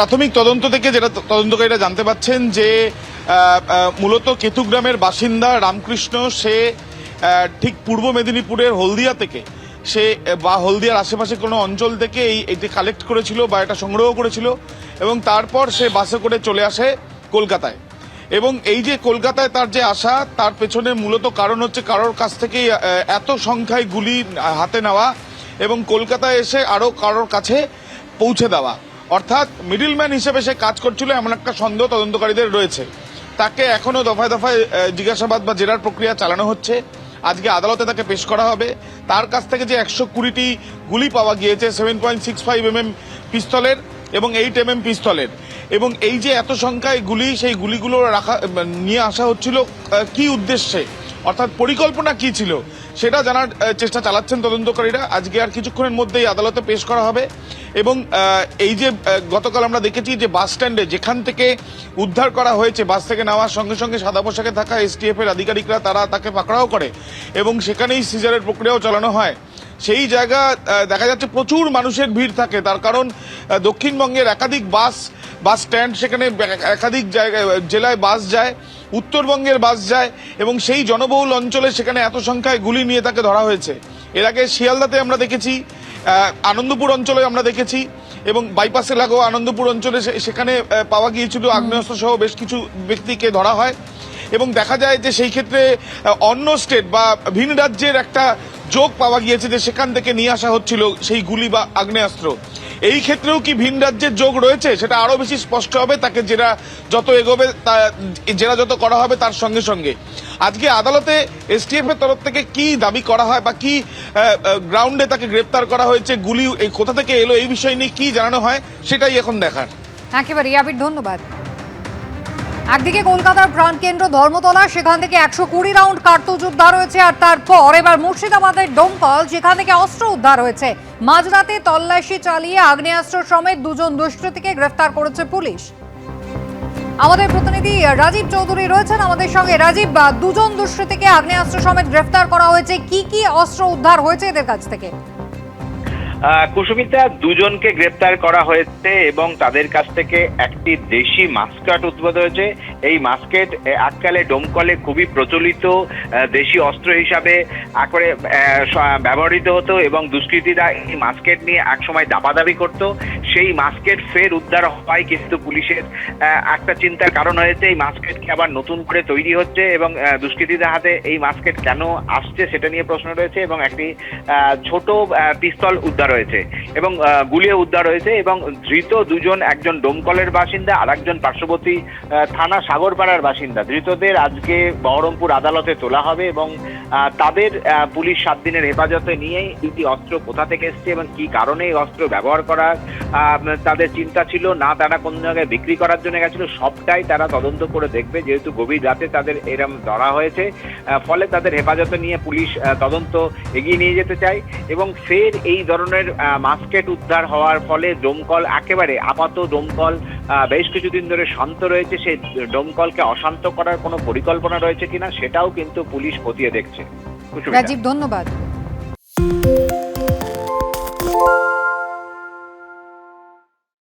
প্রাথমিক তদন্ত থেকে যেটা তদন্তকারীরা জানতে পাচ্ছেন যে মূলত কেতুগ্রামের বাসিন্দা রামকৃষ্ণ, সে ঠিক পূর্ব মেদিনীপুরের হলদিয়া থেকে, সে, বা হলদিয়ার আশেপাশে কোনো অঞ্চল থেকে এই, এটি কালেক্ট করেছিল বা এটা সংগ্রহ করেছিল এবং তারপর সে বাসে করে চলে আসে কলকাতায়। এবং এই যে কলকাতায় তার যে আশা তার পেছনে মূলত কারণ হচ্ছে কারোর কাছ থেকেই এত সংখ্যায় গুলি হাতে নেওয়া এবং কলকাতায় এসে আরও কারোর কাছে পৌঁছে দেওয়া। অর্থাৎ মিডিলম্যান হিসেবে সে কাজ করছিল, এমন একটা সন্দেহ তদন্তকারীদের রয়েছে। তাকে এখনও দফায় দফায় জিজ্ঞাসাবাদ বা জেরার প্রক্রিয়া চালানো হচ্ছে। আজকে আদালতে তাকে পেশ করা হবে। তার কাছ থেকে যে একশো কুড়িটি গুলি পাওয়া গিয়েছে seven point six five M M পিস্তলের এবং এইট এম এম পিস্তলের। এবং এই যে এত সংখ্যায় গুলি, সেই গুলিগুলো রাখা নিয়ে আসা হচ্ছিল কি উদ্দেশ্যে? অর্থাৎ পরিকল্পনা কি ছিল? সেটা জানার চেষ্টা চালাচ্ছেন তদন্তকারীরা। আজকে আর কিছুক্ষণের মধ্যেই আদালতে পেশ করা হবে। এবং এই যে গতকাল আমরা দেখেছি যে বাস স্ট্যান্ডে যেখান থেকে উদ্ধার করা হয়েছে, বাস থেকে নেওয়ার সঙ্গে সঙ্গে সাদা পোশাকে থাকা এসটিএফ এর আধিকারিকরা তারা তাকে পাকড়াও করে এবং সেখানেই সিজারের প্রক্রিয়াও চালানো হয়। সেই জায়গা দেখা যাচ্ছে প্রচুর মানুষের ভিড় থাকে। তার কারণ দক্ষিণবঙ্গের একাধিক বাস বাস স্ট্যান্ড সেখানে একাধিক জায়গায় জেলায় বাস যায় উত্তরবঙ্গের বাস যায় এবং সেই জনবহুল অঞ্চলে সেখানে এত সংখ্যায় গুলি নিয়ে তাকে ধরা হয়েছে। এর আগে শিয়ালদাতে আমরা দেখেছি আনন্দপুর অঞ্চলে আমরা দেখেছি এবং বাইপাসে লাগোয়া আনন্দপুর অঞ্চলে সেখানে পাওয়া গিয়েছিল আগ্নেয়াস্ত্র সহ বেশ কিছু ব্যক্তিকে ধরা হয়। এবং দেখা যায় যে সেই ক্ষেত্রে অন্য স্টেট বা ভিন রাজ্যের একটা যোগ পাওয়া গিয়েছে যে সেখান থেকে নিয়ে আসা হচ্ছিল সেই গুলি বা আগ্নেয়াস্ত্র। এই ক্ষেত্রেও কি ভিন রাজ্যের যোগ রয়েছে? সেটা আরও বেশি স্পষ্ট হবে তাকে জেরা যত এগোবে জেরা যত করা হবে তার সঙ্গে সঙ্গে। আজকে আদালতে এসটিএফ এর তরফ থেকে কি দাবি করা হয় বা কি গ্রাউন্ডে তাকে গ্রেপ্তার করা হয়েছে, গুলি কোথা থেকে এলো এই বিষয় নিয়ে কি জানানো হয় সেটাই এখন দেখার। একেবারে ধন্যবাদ। একদিকে কলকাতার প্রাণকেন্দ্র ধর্মতলা, সেখান থেকে একশো কুড়ি রাউন্ড কার্তুজ উদ্ধার হয়েছে, আর তারপর এবার মুর্শিদাবাদের ডোমকল যেখান থেকে অস্ত্র উদ্ধার হয়েছে। মাঝরাতে তল্লাশি চালিয়ে আগ্নেয়াস্ত্র সমেত দুজন দুষ্কৃতীকে গ্রেফতার করেছে পুলিশ। আমাদের প্রতিনিধি রাজীব চৌধুরী রয়েছেন আমাদের সঙ্গে। রাজীব, দুজন দুষ্কৃতীকে আগ্নেয়াস্ত্র সমেত গ্রেফতার করা হয়েছে। কি কি অস্ত্র উদ্ধার হয়েছে এদের কাছ থেকে? কুসুমিতা দুজনকে গ্রেপ্তার করা হয়েছে এবং তাদের কাছ থেকে একটি দেশি মাস্কাট উদ্ভূত হয়েছে। এই মাস্কেট এককালে ডোমকলে খুবই প্রচলিত দেশি অস্ত্র হিসাবে স- ব্যবহৃত হতো এবং দুষ্কৃতীরা এই মাস্কেট নিয়ে একসময় দাপাদাপি করত। সেই মাস্কেট ফের উদ্ধার হয় কিন্তু পুলিশের একটা চিন্তার কারণ হয়েছে, এই মাস্কেটকে আবার নতুন করে তৈরি হচ্ছে এবং দুষ্কৃতীদের হাতে এই মাস্কেট কেন আসছে সেটা নিয়ে প্রশ্ন রয়েছে এবং একটি ছোট পিস্তল উদ্ধার হয়েছে এবং গুলিও উদ্ধার হয়েছে এবং ধৃত দুজন, একজন ডোমকলের বাসিন্দা আর একজন পার্শ্ববর্তী থানা সাগরপাড়ার বাসিন্দা। ধৃতদের আজকে বহরমপুর আদালতে তোলা হবে এবং তাদের পুলিশ সাত দিনের হেফাজতে নিয়েই দুটি অস্ত্র কোথা থেকে এসছে এবং কি কারণে এই অস্ত্র ব্যবহার করার তাদের চিন্তা ছিল, না তারা কোন জায়গায় বিক্রি করার জন্য গেছিল, সবটাই তারা তদন্ত করে দেখবে, যেহেতু গভীর রাতে তাদের এরম ধরা হয়েছে ফলে তাদের হেফাজতে নিয়ে পুলিশ তদন্ত এগিয়ে নিয়ে যেতে চায় এবং ফের এই ধরনের আহ, মাস্কেট উদ্ধার হওয়ার ফলে দমকল একেবারে আপাত দমকল বেশ কিছুদিন ধরে শান্ত রয়েছে। সেই দমকলকে অশান্ত করার কোনো পরিকল্পনা রয়েছে কিনা সেটাও কিন্তু পুলিশ খতিয়ে দেখছে। রাজীব ধন্যবাদ।